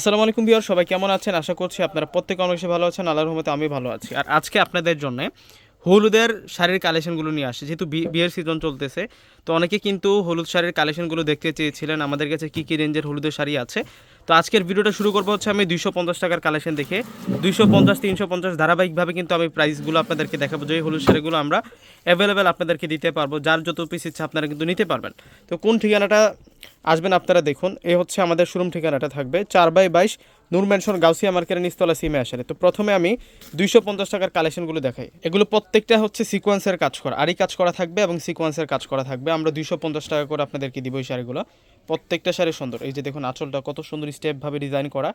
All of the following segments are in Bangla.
আসসালামু আলাইকুম বিয়ার সবাই কেমন আছেন? আশা করছি আপনারা প্রত্যেক অনেক ভালো আছেন, আল্লাহর রহমতে আমি ভালো আছি। আর আজকে আপনাদের জন্য হলুদের শাড়ির কালেকশনগুলো নিয়ে আসে যেহেতু বিয়ের সিজন চলতেছে, তো অনেকে কিন্তু হলুদ শাড়ির কালেকশনগুলো দেখতে চেয়েছিলেন। আমাদের কাছে কী কী রেঞ্জের হলুদের শাড়ি আছে? তো আজকের ভিডিওটা শুরু করব হচ্ছে আমি দুইশো পঞ্চাশ টাকার কালেকশন দেখে। দুইশো পঞ্চাশ, তিনশো পঞ্চাশ ধারাবাহিকভাবে কিন্তু আমি প্রাইসগুলো আপনাদেরকে দেখাবো, যে হলুদ শাড়িগুলো আমরা অ্যাভেলেবেল আপনাদেরকে দিতে পারব, যার যত পিস ইচ্ছে আপনারা কিন্তু নিতে পারবেন। তো কোন ঠিকানাটা আসবেন আপনারা দেখুন, এ হচ্ছে আমাদের শোরুম ঠিকানাটা থাকবে, চার বাই বাইশ নূর ম্যানশন গাউসিয়া মার্কেটের নিস্তলা সিমে আসারে তো প্রথমে আমি দুইশো পঞ্চাশ টাকার কালেকশনগুলো দেখাই। এগুলো প্রত্যেকটা হচ্ছে সিকোয়েন্সের কাজ করা আরই কাজ করা থাকবে এবং সিকোয়েন্সের কাজ করা থাকবে। আমরা দুইশো পঞ্চাশ টাকা করে আপনাদেরকে দিব এই শাড়িগুলো। প্রত্যেকটা শাড়ি সুন্দর। এই যে দেখুন, আঁচলটা কত সুন্দর স্টেপভাবে ডিজাইন করা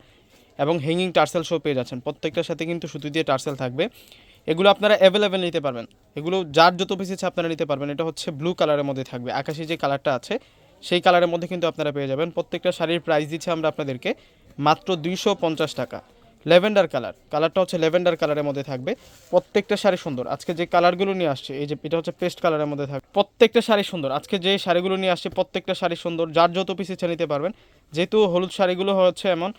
এবং হ্যাঙ্গিং টার্সেল শো পেয়ে যাচ্ছেন। প্রত্যেকটার সাথে কিন্তু সুতি দিয়ে টার্সেল থাকবে। এগুলো আপনারা অ্যাভেলেবেল নিতে পারবেন। এগুলো যার যত পিস আছে আপনারা নিতে পারবেন। এটা হচ্ছে ব্লু কালারের মধ্যে থাকবে। আকাশি যে কালারটা আছে, সেই কালারের মধ্যে কিন্তু আপনারা পেয়ে যাবেন। প্রত্যেকটা শাড়ির প্রাইস দিচ্ছে আমরা আপনাদেরকে মাত্র দুইশো পঞ্চাশ টাকা। Lavender colour. কালারটা হচ্ছে ল্যাভেন্ডার কালারের মধ্যে থাকবে। প্রত্যেকটা শাড়ি সুন্দর। আজকে যে কালারগুলো নিয়ে আসছে, এই যে এটা হচ্ছে পেস্ট কালারের মধ্যে থাকবে। প্রত্যেকটা শাড়ি সুন্দর। আজকে যে শাড়িগুলো নিয়ে আসছে, প্রত্যেকটা শাড়ি সুন্দর। যার যত পিস ইচ্ছে নিতে পারবেন। যেহেতু হলুদ শাড়িগুলো হচ্ছে এমন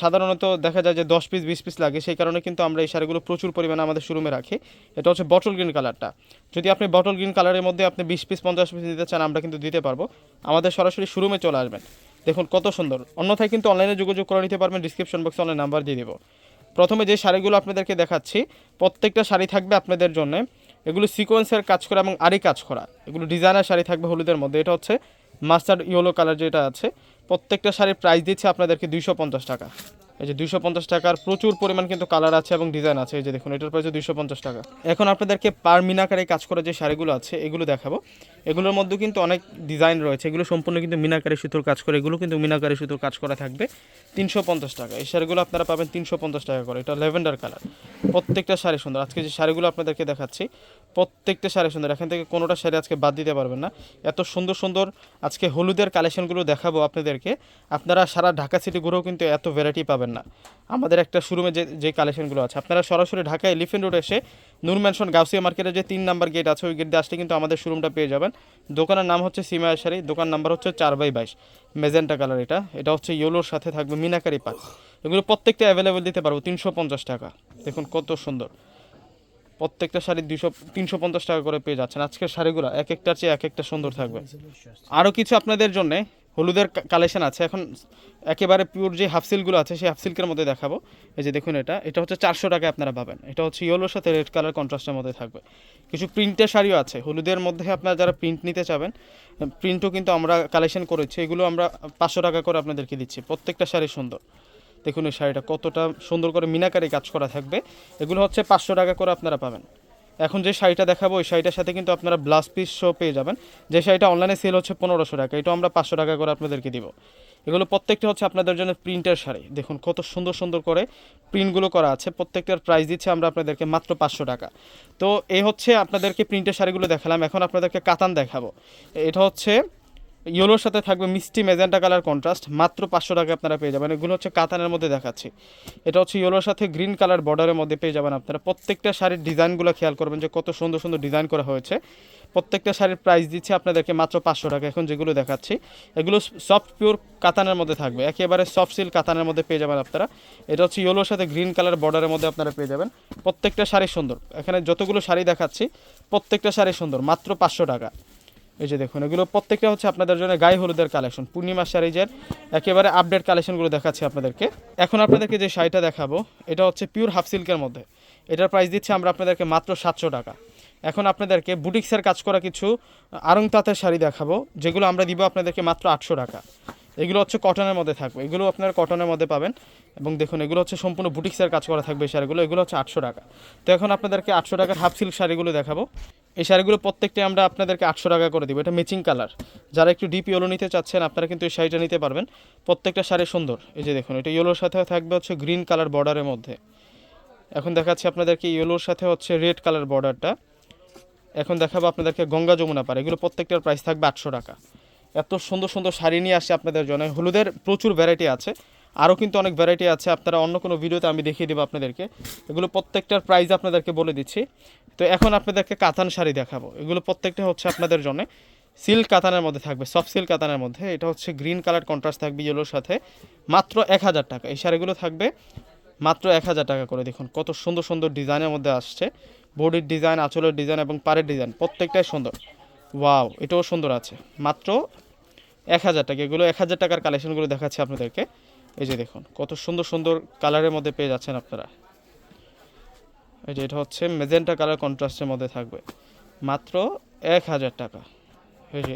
সাধারণত দেখা যায় যে দশ পিস বিশ পিস লাগে। সেই কারণে কিন্তু আমরা এই শাড়িগুলো প্রচুর পরিমাণে আমাদের শোরুমে রাখি। এটা হচ্ছে বটল গ্রিন কালারটা। যদি আপনি বটল গ্রিন কালারের মধ্যে আপনি বিশ পিস পঞ্চাশ পিস দিতে চান, আমরা কিন্তু দিতে পারব। আমাদের সরাসরি শোরুমে চলে আসবেন। দেখুন, কত সুন্দর। অন্যথায় কিন্তু অনলাইনে যোগাযোগ করে নিতে পারবেন ডিসক্রিপশন বক্সে অনলাইন নাম্বার দিয়ে দেবো। প্রথমে যে শাড়িগুলো আপনাদেরকে দেখাচ্ছি, প্রত্যেকটা শাড়ি থাকবে আপনাদের জন্য। এগুলো সিকোয়েন্সের কাজ করা এবং আরই কাজ করা। এগুলো ডিজাইনার শাড়ি থাকবে হলুদের মধ্যে। এটা হচ্ছে মাস্টার্ড ইয়েলো কালার যেটা আছে, প্রত্যেকটা শাড়ির প্রাইস দিচ্ছে আপনাদেরকে দুইশো পঞ্চাশ টাকা। এই যে দুইশো পঞ্চাশ টাকার প্রচুর পরিমাণ কিন্তু কালার আছে এবং ডিজাইন আছে, এই যে দেখুন, এটার প্রাইস দুইশো পঞ্চাশ টাকা। এখন আপনাদেরকে পার মিনাকারে কাজ করা যে শাড়িগুলো আছে, এগুলো দেখাবো। এগুলোর মধ্যে কিন্তু অনেক ডিজাইন রয়েছে, এগুলো সম্পূর্ণ কিন্তু মিনাকারি সুতোর কাজ করে, এগুলো কিন্তু মিনাকারি সুতোর কাজ করা থাকবে তিনশো পঞ্চাশ টাকা। এই শাড়িগুলো আপনারা পাবেন তিনশো পঞ্চাশ টাকা করে, এটা ল্যাভেন্ডার কালার প্রত্যেকটা শাড়ি সুন্দর। আজকে যে শাড়িগুলো আপনাদেরকে দেখাচ্ছি, প্রত্যেকটা শাড়ি সুন্দর। এখান থেকে কোনোটা শাড়ি আজকে বাদ দিতে পারবেন না। এত সুন্দর সুন্দর আজকে হলুদের কালেকশনগুলো দেখাবো আপনাদেরকে। আপনারা সারা ঢাকা সিটি ঘুরেও কিন্তু এত ভ্যারাইটি পাবেন। না। আমাদের একটা শোরুমে যে যে কালেকশনগুলো আছে, আপনারা সরাসরি ঢাকা এলিফেন্ট রোড এসে নূর ম্যানশন গাউসিয়া মার্কেটের যে তিন নাম্বার গেট আছে, ওই গেট দিয়ে আসলে কিন্তু আমাদের শোরুমটা পেয়ে যাবেন। দোকানের নাম হচ্ছে সিমা শাড়ি দোকান নাম্বার হচ্ছে চার বাই বাইশ। মেজেন্টা কালার এটা। এটা হচ্ছে ইয়েলোর সাথে থাকবে মিনাকারি পাক এগুলো প্রত্যেকটা অ্যাভেলেবেল দিতে পারব, তিনশো পঞ্চাশ টাকা। দেখুন কত সুন্দর। প্রত্যেকটা শাড়ি দুশো তিনশো পঞ্চাশ টাকা করে পেয়ে যাচ্ছেন। আজকের শাড়িগুলো এক একটার চেয়ে এক একটা সুন্দর থাকবে। আরও কিছু আপনাদের জন্য হলুদের কালেকশন আছে। এখন একেবারে পিওর যে হাফ সিল্কগুলো আছে, সেই হাফ সিল্কের মধ্যে দেখাবো। এই যে দেখুন এটা এটা হচ্ছে চারশো টাকায় আপনারা পাবেন। এটা হচ্ছে ইয়েলোর সাথে রেড কালার কন্ট্রাস্টের মধ্যে থাকবে। কিছু প্রিন্টের শাড়িও আছে। হলুদের মধ্যে আপনারা যারা প্রিন্ট নিতে চাবেন প্রিন্টও কিন্তু আমরা কালেকশন করেছি। এগুলো আমরা পাঁচশো টাকা করে আপনাদেরকে দিচ্ছি। প্রত্যেকটা শাড়ি সুন্দর। দেখুন এই শাড়িটা কতটা সুন্দর করে মিনাকারি কাজ করা থাকবে। এগুলো হচ্ছে পাঁচশো টাকা করে আপনারা পাবেন। এখন যে শাড়িটা দেখাবো, ওই শাড়িটার সাথে কিন্তু আপনারা ব্লাউজ পিস শো পেয়ে যাবেন। যে শাড়িটা অনলাইনে সেল হচ্ছে পনেরোশো টাকা, এটা আমরা পাঁচশো টাকা করে আপনাদেরকে দিব। এগুলো প্রত্যেকটা হচ্ছে আপনাদের জন্য প্রিন্টের শাড়ি। দেখুন কত সুন্দর সুন্দর করে প্রিন্টগুলো করা আছে। প্রত্যেকটার প্রাইস দিচ্ছে আমরা আপনাদেরকে মাত্র পাঁচশো টাকা। তো এই হচ্ছে আপনাদেরকে প্রিন্টের শাড়িগুলো দেখালাম। এখন আপনাদেরকে কাতান দেখাবো। এটা হচ্ছে ইয়েলোর সাথে থাকবে মিষ্টি মেজেন্টা কালার কন্ট্রাস্ট মাত্র পাঁচশো টাকা আপনারা পেয়ে যাবেন। এগুলো হচ্ছে কাতানের মধ্যে দেখাচ্ছি। এটা হচ্ছে ইয়েলোর সাথে গ্রিন কালার বর্ডারের মধ্যে পেয়ে যাবেন আপনারা। প্রত্যেকটা শাড়ির ডিজাইনগুলো খেয়াল করবেন যে কত সুন্দর সুন্দর ডিজাইন করা হয়েছে। প্রত্যেকটা শাড়ির প্রাইস দিচ্ছে আপনাদেরকে মাত্র পাঁচশো টাকা। এখন যেগুলো দেখাচ্ছি, এগুলো সফট পিওর কাতানের মধ্যে থাকবে। একেবারে সফট সিল কাতানের মধ্যে পেয়ে যাবেন আপনারা। এটা হচ্ছে ইয়েলোর সাথে গ্রিন কালার বর্ডারের মধ্যে আপনারা পেয়ে যাবেন। প্রত্যেকটা শাড়ি সুন্দর। এখানে যতগুলো শাড়ি দেখাচ্ছি, প্রত্যেকটা শাড়ি সুন্দর, মাত্র পাঁচশো টাকা। এই যে দেখুন, এগুলো প্রত্যেকটা হচ্ছে আপনাদের জন্য গায়ে হলুদের কালেকশন। পূর্ণিমা শাড়িজের একেবারে আপডেট কালেকশনগুলো দেখাচ্ছি আপনাদেরকে। এখন আপনাদেরকে যে শাড়িটা দেখাবো, এটা হচ্ছে পিওর হাফ সিল্কের মধ্যে। এটার প্রাইস দিচ্ছি আমরা আপনাদেরকে মাত্র সাতশো টাকা। এখন আপনাদেরকে বুটিক্সের কাজ করা কিছু আরং তাঁতের শাড়ি দেখাবো, যেগুলো আমরা দিব আপনাদেরকে মাত্র আটশো টাকা। এগুলো হচ্ছে কটনের মধ্যে থাকবে। এগুলো আপনারা কটনের মধ্যে পাবেন। এবং দেখুন, এগুলো হচ্ছে সম্পূর্ণ বুটিক্সের কাজ করা থাকবে শাড়িগুলো। এগুলো হচ্ছে আটশো টাকা। তো এখন আপনাদেরকে আটশো টাকার হাফ সিল্ক শাড়িগুলো দেখাবো। এই শাড়িগুলো প্রত্যেকটা আমরা আপনাদেরকে আটশো টাকা করে দিব। এটা ম্যাচিং কালার যারা একটু ডিপ ইয়েলো নিতে চাচ্ছেন, আপনারা কিন্তু এই শাড়িটা নিতে পারবেন। প্রত্যেকটা শাড়ি সুন্দর। এই যে দেখুন, এটা ইয়েলোর সাথে থাকবে হচ্ছে গ্রিন কালার বর্ডারের মধ্যে। এখন দেখাচ্ছি আপনাদেরকে ইয়েলোর সাথে হচ্ছে রেড কালার বর্ডারটা এখন দেখাবো আপনাদেরকে গঙ্গা যমুনা পার এগুলো প্রত্যেকটার প্রাইস থাকবে আটশো টাকা। এত সুন্দর সুন্দর শাড়ি নিয়ে আসছে আপনাদের জন্য। হলুদের প্রচুর ভ্যারাইটি আছে। আরও কিন্তু অনেক ভ্যারাইটি আছে। আপনারা অন্য কোনো ভিডিওতে আমি দেখিয়ে দেবো আপনাদেরকে। এগুলো প্রত্যেকটার প্রাইস আপনাদেরকে বলে দিচ্ছি। তো এখন আপনাদেরকে কাতান শাড়ি দেখাবো। এগুলো প্রত্যেকটা হচ্ছে আপনাদের জন্য। সিল্ক কাতানের মধ্যে থাকবে সফট সিল্ক কাতানের মধ্যে। এটা হচ্ছে গ্রিন কালার কন্ট্রাস্ট থাকবে ইয়েলোর সাথে। মাত্র এক হাজার টাকা। এই শাড়িগুলো থাকবে মাত্র এক হাজার টাকা করে। দেখুন কত সুন্দর সুন্দর ডিজাইনের মধ্যে আসছে। বডির ডিজাইন, আঁচলের ডিজাইন এবং পাড়ের ডিজাইন প্রত্যেকটাই সুন্দর। ওয়াও এটাও সুন্দর আছে। মাত্র এক হাজার টাকা। এগুলো এক হাজার টাকার কালেকশনগুলো দেখাচ্ছি আপনাদেরকে। এই যে দেখুন, কত সুন্দর সুন্দর কালারের মধ্যে পেয়ে যাচ্ছেন আপনারা। এই যে এটা হচ্ছে মেজেন্টা কালার কন্ট্রাস্টের মধ্যে থাকবে। মাত্র এক হাজার টাকা।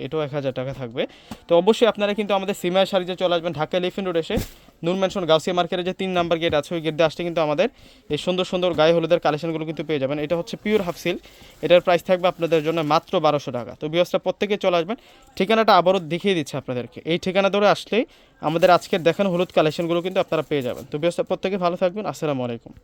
এটাও এক হাজার টাকা থাকবে। তো অবশ্যই আপনারা কিন্তু আমাদের সিমার শাড়িতে চলে আসবেন ঢাকা এলিফেন্ট রোড এসে। নূর ম্যানশন, গাউসিয়া মার্কেটের যে তিন নাম্বার গেট আছে, ওই গেট দিয়ে আসতে কিন্তু আমাদের এই সুন্দর সুন্দর গায়ে হলুদের কালেকশনগুলো কিন্তু পেয়ে যাবেন। এটা হচ্ছে পিওর হাফ সিল্ক এটার প্রাইস থাকবে আপনাদের জন্য মাত্র বারোশো টাকা। তো বিয়সটা প্রত্যেকে চলে আসবেন। ঠিকানাটা আবারও দেখিয়ে দিচ্ছে আপনাদেরকে। এই ঠিকানা ধরে আসলেই আমাদের আজকের দেখানো হলুদ কালেকশনগুলো কিন্তু আপনারা পেয়ে যাবেন। তো বিয়সটা প্রত্যেকে ভালো থাকবেন। আসসালামু আলাইকুম।